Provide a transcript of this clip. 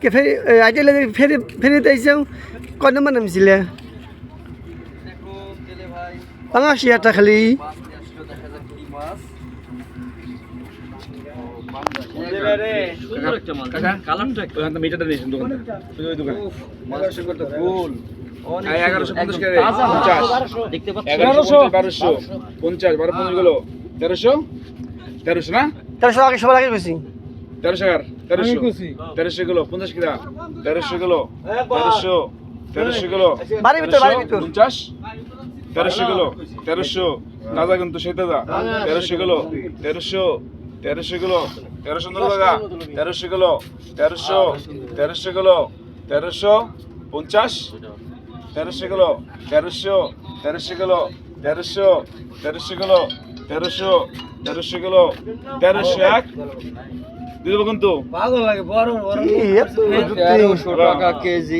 কে ফেরি আইটেলে ফেরি ফেরিতে আইসাও কয় নম্বর নামছিলে পাঙাশি একটা। খালি তেরোশো? তেরোশো না? তেরোশো আগে সবার আগে গেছি তেরোশো আর তেরোশো তেরোশো গেলো পঞ্চাশ কিরা তেরোশো গেলো তেরোশো তেরোশো ভিতর পঞ্চাশ তেরোশো গেলো তেরোশো দাদা কিন্তু সেই দাদা তেরোশো গেলো তেরোশো তেরোশো গেলো তেরোশো দাদা তেরোশো গেলো তেরোশো তেরোশো গেলো তেরোশো পঞ্চাশ তেরোশো গেলো তেরোশো তেরোশো গেলো তেরোশো তেরোশো গেলো তেরোশো তেরোশো গেলো তেরোশো এক দিয়ে দেবো কিন্তু। কি এত তেরোশো টাকা কেজি।